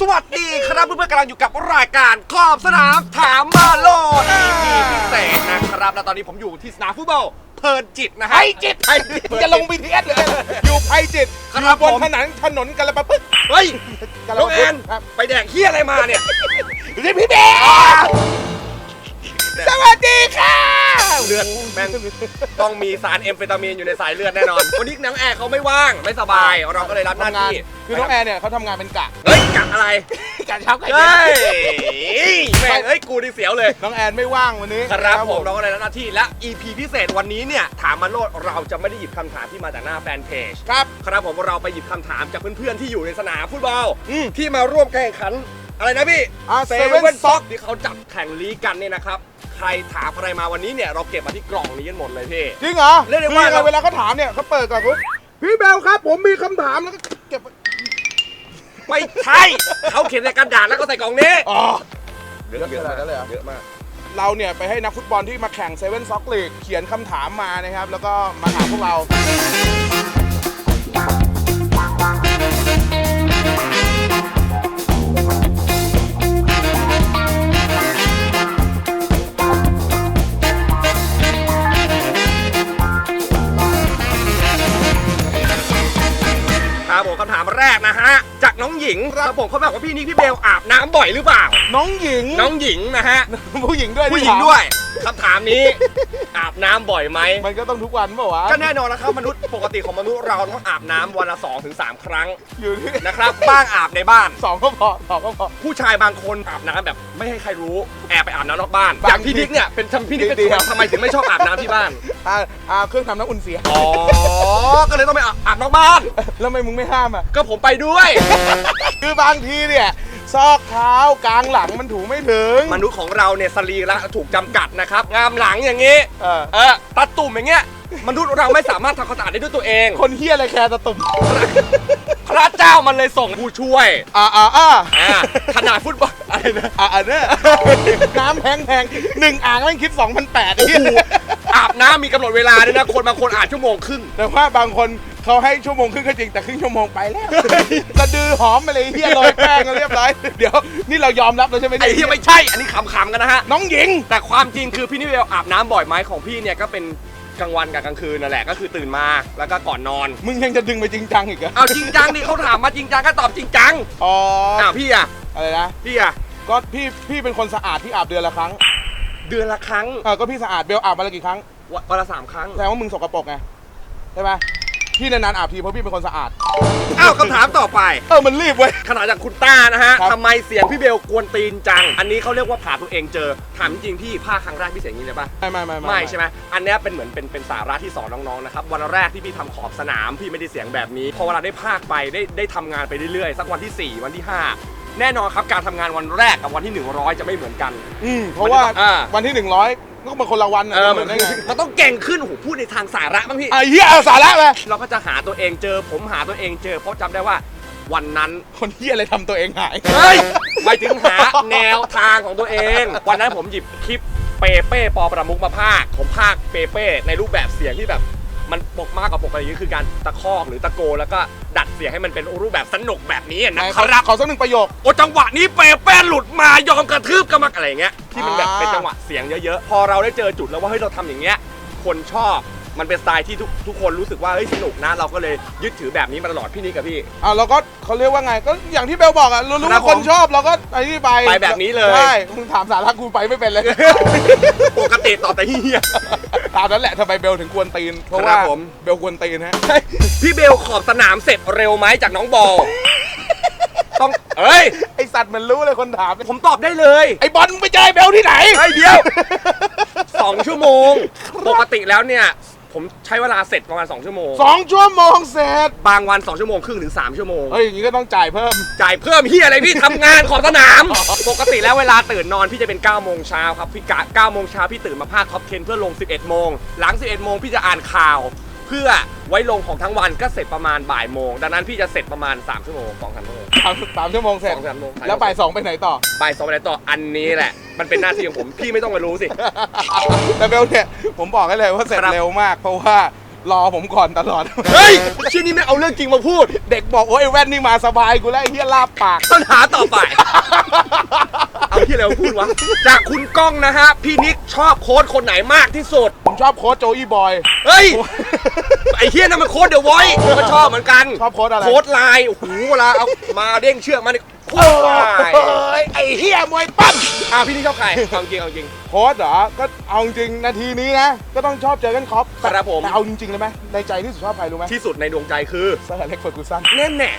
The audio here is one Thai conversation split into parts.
สวัสดีครับเพื่อนๆกำลังอยู่กับรายการขอบสนามถามมาโลด EP พิเศษนะครับและตอนนี้ผมอยู่ที่สนามฟุตบอลเพลินจิตนะฮะ ไพจิตไพจิต จะลง BTS เลยอยู่ไพจิตครัอบยู่บนผม ถนนถนนกาลปะพึกเฮ้ยกาลน้องปะแอพึกนครับไปแดกเฮียอะไรมาเนี่ยเรียกพี่เบลสวัสดีค่ะเลือดแม่งต้องมีสารเอมเฟตามีนอยู่ในสายเลือดแน่นอน วันนี้น้องแอร์เขาไม่ว่างไม่สบายเราก็เลยรับหน้าทำงานที่คือน้องแอร์เนี่ยเขาทำงานเป็นกะเฮ้ยกัดอะไรกะเช้าไก่เฮ้เย็นยแม่งเอ้ยกูนี่เสียวเลยน้องแอนไม่ว่างวันนี้ครับผมเราก็เลยรับหน้าที่และ EP พิเศษวันนี้เนี่ยถามมาโลดเราจะไม่ได้หยิบคำถามที่มาจากหน้าแฟนเพจครับครับผมเราไปหยิบคำถามจากเพื่อนๆที่อยู่ในสนามฟุตบอลอืมที่มาร่วมแข่งขันอะไรนะพี่อ่าเซ Seven เว่น Sock ซ็อกที่เขาจัดแข่งลีกกันเนี่ยนะครับ ใครถามอะไรมาวันนี้เนี่ยเราเก็บมาที่กล่องนี้กันหมดเลยพี่ จริงเหรอเรียกได้ว่า คือยังไงเวลาเขาถามเนี่ยเขาเปิดก่อนปุ๊บพี่เบลครับ ผมมีคำถามแล้วก็เก็บไม่ใช่เขาเขียนในกระดาษแล้วก็ใส่กล่องนี้อ๋อเยอะเยอะขนาดนั้นเลยเหรอเยอะมากเราเนี่ยไปให้นักฟุตบอลที่มาแข่งเซเว่นซ็อกลีกเขียนคำถามมานะครับ แล้วก็มาถามพวกเรา แรกนะฮะ จากน้องหญิงครับผมเขาบอกว่าพี่นิกพี่เบลอาบน้ำบ่อยหรือเปล่า น้องหญิงน้องหญิงนะฮะ ผู้หญิงด้วยผู้หญิงที่ถามด้วย คำถามนี้ อาบน้ำบ่อยไหมมันก็ต้องทุกวันเปล่าวะก็แน่นอนนะครับมนุษย์ปกติของมนุษย์เราต้องอาบน้ำวันละ2-3ถึงครั้งอยู่ที่นะครับบ้างอาบในบ้าน สองก็พอสองก็พอ ผู้ชายบางคนอาบน้ำแบบไม่ให้ใครรู้แอบไปอาบน้ำนอกบ้านบางอย่างพี่นิกเนี่ยเป็นทำพี่นิกเป็นเดียวทำไมถึงไม่ชอบอาบน้ำที่บ้านอ่าอ่าเครื่องทำน้ำอุ่นเสีย อ๋อก็เลยต้องไปอาบอาบนอกบ้าน แล้วทำไมมึงไม่ห้ามอะ ก็ผมไปด้วย คือบางทีเนี่ย ซอกเท้ากลางหลังมันถูไม่ถึง มนุษย์ของเราเนี่ยสรีระถูกจำกัดนะครับ งามหลังอย่างนี้ เออ เออตัดตุ่มอย่างเงี้ย มนุษย์เราไม่สามารถทำความสะอาดได้ด้วยตัวเอง คนเฮียอะไรแคร์ตะตุ่มพระเจ้ามันเลยส่งผู้ช่วยอ่าอ่าอ่าอ่าขนาดฟุตบอลอะไรนะอ่าอ่าเนี่ยน้ำแพงแพงหนึ่งอ่างแม่งคิด2,800ไอ้เหี้ยอาบน้ำมีกำหนดเวลาด้วยนะ คนบางคนอาบชั่วโมงครึ่งแต่ว่าบางคน เขาให้ชั่วโมงครึ่งก็จริงแต่ครึ่งชั่วโมงไปแล้วสะดือหอมไปเลยเฮียโรยแป้งกันเรียบร้อยเดี๋ยวนี่เรายอมรับแล้วใช่ไหมไอ้ที่ไม่ใช่ อันนี้ขำๆกันนะฮะ น้องหญิง แต่ความจริงคือพี่นิเวลอาบน้ำบ่อยไหมของพี่เนี่ยก็เป็นกลางวันกับกลางคืนนั่นแหละก็คือตื่นมาแล้วก็ก่อนนอน มึงยังจะดึงไปจริงจังอีกเหรอเอาจริงจังดิเขาถามมาจริงจังก็ตอบจริงจังอ๋ออ้าวพี่อะอะไรนะพี่อะก็พี่พี่เป็นคนสะอาดพี่อาบเดือนละครั้งเดือนละครั้งเออก็พี่สะอาดเบลอาบมาละกี่ครั้งวันวันละสามครั้งแสดงว่ามึงสกปรกไงใช่ไหม พี่นานๆอาบทีเพราะพี่เป็นคนสะอาด อ้าวคำถามต่อไป เออมันรีบเว้ย ขนาดจากคุณต้านะฮะครับ ทำไมเสียงพี่เบลกวนตีนจัง อันนี้เขาเรียกว่าผ่าตัวเองเจอ ถามจริงพี่ภาคครั้งแรกพี่เสียงอย่างนี้เลยปะ ไม่ไม่ไม่ไม่ใช่ไหม อันเนี้ยเป็นเหมือนเป็นเป็นสาระที่สอนน้องๆ นะครับ วันแรกที่พี่ทำขอบสนาม พี่ไม่ได้เสียงแบบนี้ พอเวลาได้ภาคไปได้ได้ทำงานไปเรื่อยๆ สักวันที่ 4 วันที่ 5 แน่นอนครับการทำงานวันแรกกับวันที่ 100 จะไม่เหมือนกัน อืมเพราะว่าอ่า วันที่หนึ่งร้อย ก็เป็นคนละวันเออเหมือนได้ไงมันต้องเก่งขึ้นโอ้โหพูดในทางสาระบ้างพี่อะเฮียเอาสาระไปเราก็จะหาตัวเองเจอ ผมหาตัวเองเจอ เพราะจำได้ว่าวันนั้นคนเฮียอะไรทำตัวเองหายเฮ้ยหมายถึงหาแนวทางของตัวเอง วันนั้นผมหยิบคลิปเปเป้ปอประมุกมาภาคผมภาคเปเป้ในรูปแบบเสียงที่แบบ มันปกมากกว่าปกติคือการตะคอกหรือตะโกนแล้วก็ดัดเสียงให้มันเป็นรูปแบบสนุกแบบนี้ไหนนะคขอรับขอสักหนึ่งประโยค โอ้จังหวะนี้เปเป้หลุดมายอมกระทืบกันมาอะไรอย่างเงี้ยที่มันแบบอ่า เป็นจังหวะเสียงเยอะๆพอเราได้เจอจุดแล้วว่าเฮ้ยเราทำอย่างเงี้ยคนชอบมันเป็นสไตล์ที่ทุกทุกคนรู้สึกว่าเฮ้ยสนุกนะเราก็เลยยึดถือแบบนี้มาตลอดพี่นิกกับพี่ อะเราก็เขาเรียกว่าไงก็อย่างที่เบลบอกอะรู้รู้ครับว่าคนผมชอบเราก็ไอ้นี่ไปไปแบบนี้เลย ใช่มึงถามสาระกูไปไม่เป็นเลย ปกติตอบแต่เฮีย ตามนั้นแหละทำไมเบลถึงกวนตีน เพราะครัว่าบผม เบลกวนตีนฮะ พี่เบลขอบสนามเสร็จเร็วไหมจากน้องบอล ต้องเอ้ย ไอสัตว์มันรู้เลยคนถาม ผมตอบได้เลยไอบอลมึงไปเจอไอ้เบลที่ไหนไอ้ยเดียวสองชั่วโมง ปกติแล้วเนี่ย ผมใช้เวลาเสร็จประมาณ2ชั่วโมง สองชั่วโมงเสร็จบางวัน 2 ชั่วโมงครึ่งถึง 3 ชั่วโมง เฮ้ยอย่างนี้ก็ต้องจ่ายเพิ่ม จ่ายเพิ่มเฮียอะไรพี่ ทำงานขอบสนาม ปกติแล้วเวลาตื่นนอนพี่จะเป็น 9 โมงเช้าครับ พี่กะ9โมงเช้าพี่ตื่นมาภาคท็อป10เพื่อลง 11 โมง หลัง 11 โมงพี่จะอ่านข่าว เพื่อไว้ลงของทั้งวันก็เสร็จประมาณบ่ายโมง ดังนั้นพี่จะเสร็จประมาณ3ชั่วโมง2 3ชั่วโมง สามสามชั่วโมงเสร็จ สองสามชั่วโมง แล้วบ่ายสองไปไหนต่อ บ่ายสองไปไหนต่ออันนี้แหละ มันเป็นหน้าที่ของผม พี่ไม่ต้องมารู้สิ แต่เบลเนี่ย ผมบอกให้เลยว่าเสร็จครับ เร็วมาก เพราะว่ารอผมก่อนตลอดเฮ้ยชิ้นนี้ไม่เอาเรื่องจริงมาพูด เด็กบอกโอ้ยไอ้แว่นนี่มาสบายกูแล้วไอ้เหี้ยลาบปาก ปัญหาต่อไปเอา ที่อะไรมาพูดวะ จากคุณก้องนะฮะ พี่นิกชอบโค้ดคนไหนมากที่สุด ผมชอบโค้ชโจอี้บอย เฮ้ย ไอ้เฮียนั่นมันโค้ดเดอะไวท์ก็ชอบเหมือนกัน ชอบโค้ดอะไร โค้ดไลน์โอ้โหเวลาเอามาเด้งเชือกมานี่โค้ดไลน์ โอ้ยไอ้เหี้ยมวยปั้มอะพี่นิกชอบใครเอาจริงเอาจริง โค้ชเหรอ ก็เอาจริงนาทีนี้นะ ก็ต้องชอบเจอกันครอปครับผม แต่เอาจริงๆเลยไหมในใจที่สุดชอบใครรู้ไหมที่สุดในดวงใจคือเซอร์อเล็กเฟอร์กูสันแน่แน่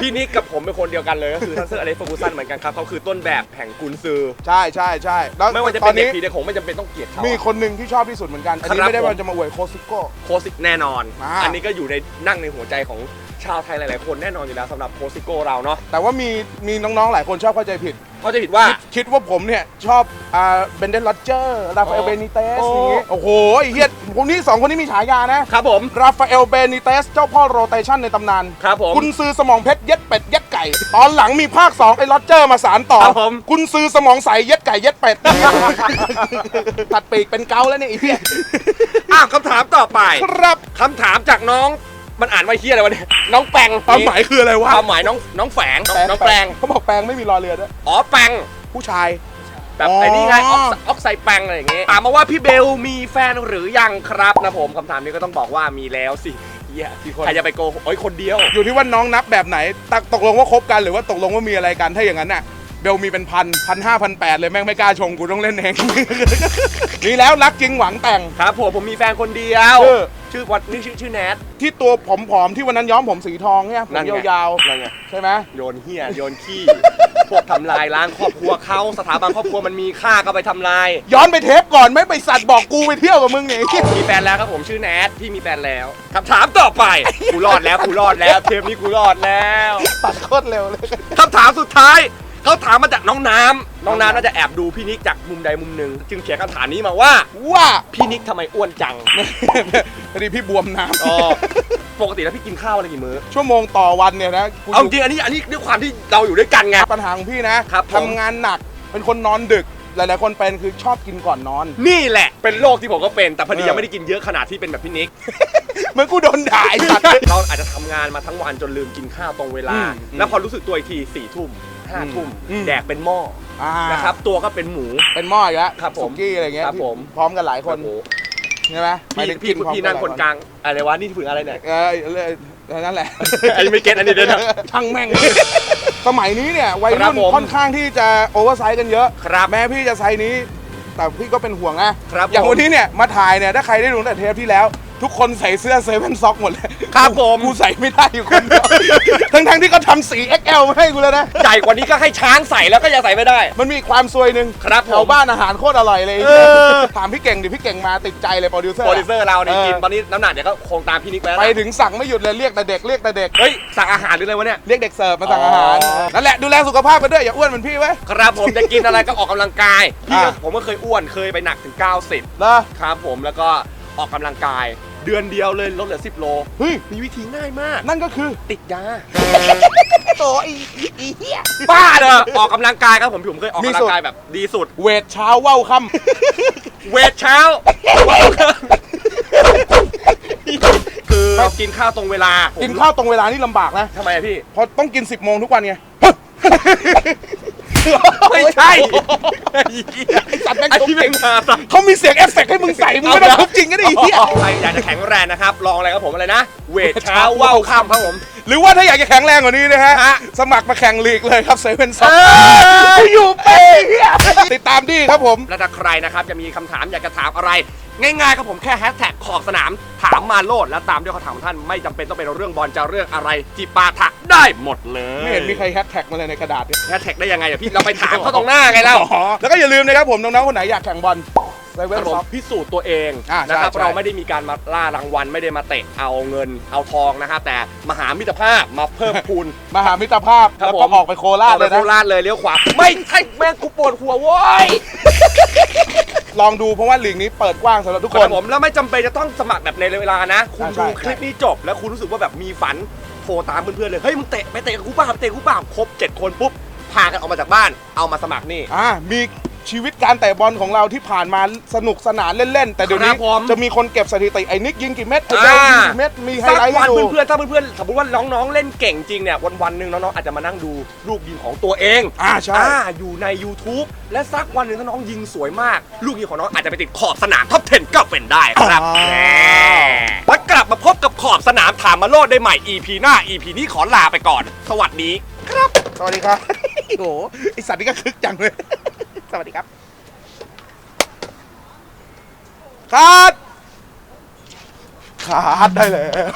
พี่นิกกับผมเป็นคนเดียวกันเลยก็คือทันเซอร์อเล็กซ์เฟอร์กูสันเหมือนกันครับเขาคือต้นแบบแห่งกุนซือ ใช่ใช่ใช่แล้วไม่ว่าจะตเป็อนนเด็กนี้ผีเด็กหงไม่จำเป็นต้องเกลียดเขามีอะคนหนึ่งที่ชอบที่สุดเหมือนกันอันนี้ครับไม่ได้ผมว่าจะมาอวยโคซิโก้โคสิกแน่นอนอ่าอันนี้ก็อยู่ในนั่งในหัวใจของ ชาวไทยหลายๆคนแน่นอนอยู่แล้วสำหรับโคสิโกเราเนาะแต่ว่ามีมีน้องๆ หลายคนชอบเข้าใจผิด เขาจะผิดว่า คิดคิดว่าผมเนี่ยชอบอ่าเบนเดนโรเจอร์ราฟาเอลโอ้เบนิเตสโอ้ อย่างงี้โอ้โหไอ้เฮียคนนี้สองคนนี้มีฉายานะครับผม ราฟาเอลเบนิเตสเจ้าพ่อโรเตชันในตำนานครับผมกุนซือสมองเพชรเย็ดเป็ดเย็ดไก่ ตอนหลังมีภาค 2 ไอ้โรเจอร์มาสารต่อครับผมกุนซือสมองใสเย็ดไก่เย็ดเป็ด ตัดปีกเป็นเกาแล้วเนี่ยไอ้เหี้ยอะคำถามต่อไปครับ คำถามจากน้อง มันอ่านว่าเฮียอะไรวะเนี่ยน้องแปงความหมายคืออะไรวะ ความหมายน้องน้องแฝงน้องแปลงเขาบอกแปลงไม่มีรอเรือด้วยอ๋อแปงผู้ชาย แบบอ๋อไอ้นี่ไงออกไซออกไซแปงอะไรอย่างเงี้ยถามมาว่าพี่เบลมีแฟนหรือยังครับนะผมคำถามนี้ก็ต้องบอกว่ามีแล้วสิเฮียกี่คนใครจะไปโกหกโอ้ยคนเดียว อยู่ที่ว่าน้องนับแบบไหนตักตกลงว่าคบกันหรือว่าตกลงว่ามีอะไรกันถ้าอย่างนั้นน่ะเบลมีเป็นพันพันห้าพันแปดเลยแม่งไม่กล้าชงกูต้องเล่นเองมีแล้วรักจริงหวังแต่ง ครับผมผมมีแฟนคนเดียว ชื่อชื่อวันนี่ชื่อชื่อแนท ที่ตัวผอมๆที่วันนั้นย้อมผมสีทองเนี่ยผมนั่นไง ยาวนั่นไงๆใช่ไหมโยนเฮียโยนขี้ พวกทำลายล้างครอบครัวเขาสถาบันครอบครัวมันมีค่าก็ไปทำลาย ย้อนไปเทปก่อนไม่ไปสัตว์บอกกูไปเที่ยวกับมึงเนี่ยมีแฟนแล้วครับผมชื่อแนทพี่มีแฟนแล้วคำถามต่อไป กูรอดแล้วกูรอดแล้วเทปนี้กูรอดแล้ว ตัดโคตรเร็วเลยคำถามสุดท้าย เขาถามมาจากน้องน้ำน้องน้ำน่าจะแอบดูพี่นิกจากมุมใดมุมหนึ่งจึงเขียนคำถามนี้มาว่า ว่าพี่นิกทำไมอ้วนจังพอดีพี่บวมน้ำอ๋อปกติแล้วพี่กินข้าววันละกี่มื้อชั่วโมงต่อวันเนี่ยนะกูเอาจริงอันนี้อันนี้ด้วยความที่เราอยู่ด้วยกันไง ปัญหาของพี่นะครับผม ทำงานหนักเป็นคนนอนดึก หลายๆคนเป็นคือชอบกินก่อนนอน นี่แหละ เป็นโรคที่ผมก็เป็น แต่พอดีเออยังไม่ได้กินเยอะขนาดที่เป็นแบบพี่นิก เหมือนกูโดนด่าไอ้สัตว์ เราอาจจะทำงานมาทั้งวันจนลืมกินข้าวตรงเวลา อืม แล้วพอรู้สึกตัวอีกทีสี่ทุ่ม ห้าทุ่มอืม แดกเป็นหม้ออ่าอนะครับตัวก็เป็นหมู เป็นหม้ออีกแล้วครับผมสุกี้อะไรเงี้ยครับผม พร้อมกันหลายคนโอ้โหใช่ไหมหมายพี่ถึงพี่กิพร้อมพี่นั่งหคนกลางอะไรวะนี่ถึงอะไรเนี่ย เออเออเออนั่นแหละ อันนี้ไม่เก็ตอันนี้เดี๋ยวนะ ช่างแม่ง สมัยนี้เนี่ยวัยครัรุ่บนผมค่อนข้างที่จะโอเวอร์ไซส์กันเยอะครับแม้พี่จะไซส์นี้ แต่พี่ก็เป็นห่วงนะครับอย่างผมวันนี้เนี่ยมาถ่ายเนี่ยถ้าใครได้ดูตั้งแต่เทปที่แล้ว ทุกคนใส่เสื้อเซเว่นซ็อกหมดเลยครับผม กูใส่ไม่ได้อยู่คนเดียวทั้งๆที่เขาทำสี XL มาให้กูแล้วนะ ใหญ่กว่านี้ก็ให้ช้างใส่แล้วก็ยังใส่ไม่ได้ มันมีความซวยหนึ่งครับผมแถวบ้านอาหารโคตรอร่อยเลยเออ ถามพี่เก่งดิพี่เก่งมาติดใจเลยโปรดิวเซอร์ โปรดิวเซอร์เราเนี่ยเออ กินตอนนี้น้ำหนักเนี่ยก็คงตามพี่นิกไปแล้วไปนะถึงสั่งไม่หยุดเลยเรียกแต่เด็กเรียกแต่เด็ก เฮ้ย สั่งอาหารหรืออะไรวะเนี่ย เรียกเด็กเสิร์ฟมาสั่งอาหาร อ๋อ นั่นแหละดูแลสุขภาพกันด้วยอย่าอ้วนเหมือนพี่ไว้ย ครับผมจะกินอะไรก็ออกกำลังกายพี่ก็อะผมก็เคยอ้วนเคยไปหนักถึง 90เหรอครับผมแล้วก็ ออกกำลังกาย เดือนเดียวเลยลดเหลือ 10 โล เฮ้ย มีวิธีง่ายมาก นั่นก็คือติดยา โตอีอีเหี้ยบ้าเด้อออกกำลังกายครับผมผมเคยออกมีกำลัสูตงรกายแบบดีสุด เวทเช้าว่าวค่เวทเช้า คือเรากินข้าวตรงเวลาำกินข้าวตรงเวลานี่ลำบากนะ ทำไมอะพี่ เพราะต้องกิน 10 โมงทุกวันไง ไม่ใช่ไอ้เหี้ยไอ้สัตว์แม่งไอ้ทุบที่จเป็รินงมาสัตว์เขามีเสียงเอฟเฟกต์ให้มึงใส่มึงไม่ต้องทุบจริงก็ได้ไอ้เหี้ยใครอยากจะแข็งแรงนะครับ ลองอะไรครับผมอะไรนะ เวทเช้าว่าวค่ำครับผม หรือว่าถ้าอยากจะแข็งแรงกว่านี้นะฮะฮะสมัครมาแข่งลีกเลยครับเซเว่นซ็อกเอ้ยอยู่เป๊ะติดตามดีครับผม และถ้าใครนะครับจะมีคำถามอยากจะถามอะไร ง่ายๆครับผมแค่แฮชแท็กขอบสนามถามมาโลด แล้วตามด้วยคำถามของท่านไม่จำเป็นต้องเป็นเรื่องบอลจะเรื่องอะไรจีปาถะได้หมดเลยไม่เห็นมีใครแฮชแท็กมาเลยในกระดาษเนี่ย แฮชแท็กได้ยังไงอะพี่เราไปถามเขาตรงหน้าไงเล่าอ๋อแล้วก็อย่าลืมนะครับผมน้องๆคนไหนอยากแข่งบอล เซเว่คนรับผซ็มอกพิสูจน์ตัวเองอ่าใช่นะครับใช่ เราไม่ได้มีการมาล่ารางวัล ไม่ได้มาเตะเอาเงินเอาทองนะครับแต่มหามิตรภาพมาเพิ่มพูน มหามิตรภาพ ครับแล้วก็ผม ออกไปโคราชออกเลไปยโคนะราชเลยเลี้ยวขวาไม่ใช่แม่งกูปวดหัวโว้ยลองดูเพราะว่าลีกนี้เปิดกว้างสำหรับทุกคคนน ผมแล้วไม่จำเป็นจะต้องสมัครแบบในเวลานะ คุณใช่ดูใช่ คลิปนี้จบ แล้วคุณรู้สึกว่าแบบมีฝันโทรตามเพื่อนๆเลยเฮ้ยมึงเตะไปเตะกับกูเปล่าไปเตะกับกูเปล่าครบ 7 คนปุ๊บพากันออกมาจากบ้านเอามาสมัครนี่ อ่ามี ชีวิตการเตะบอลของเราที่ผ่านมาสนุกสนานเล่นๆ แต่เดี๋ยวนี้ครับผม จะมีคนเก็บสถิติไอ้นิกยิงกี่เม็ดไอ้เจ้ายิงกี่เม็ดมีไฮสักไลท์ให้วันดู เพื่อนๆถ้าเพื่อนๆสมมติว่าน้องๆเล่นเก่งจริงเนี่ยวันวันๆหนึ่งน้องๆอาจจะมานั่งดูลูกยิงของตัวเองอ่าใช่อ่าอยู่ใน YouTube และสักวันหนึ่งถ้าน้องยิงสวยมาก ลูกยิงของน้องอาจจะไปติดขอบสนามท็อป10ก็เป็นได้ครับอ่าแหมแล้วกลับมาพบกับขอบสนามถามมาโลดได้ใหม่ EP หน้า EP นี้ขอลาไปก่อน สวัสดีครับสวัสดีครับ โอ้โหไอสัตว์นี่ก็คึกจังเลย สวัสดีครับคัดขาดได้แล้ว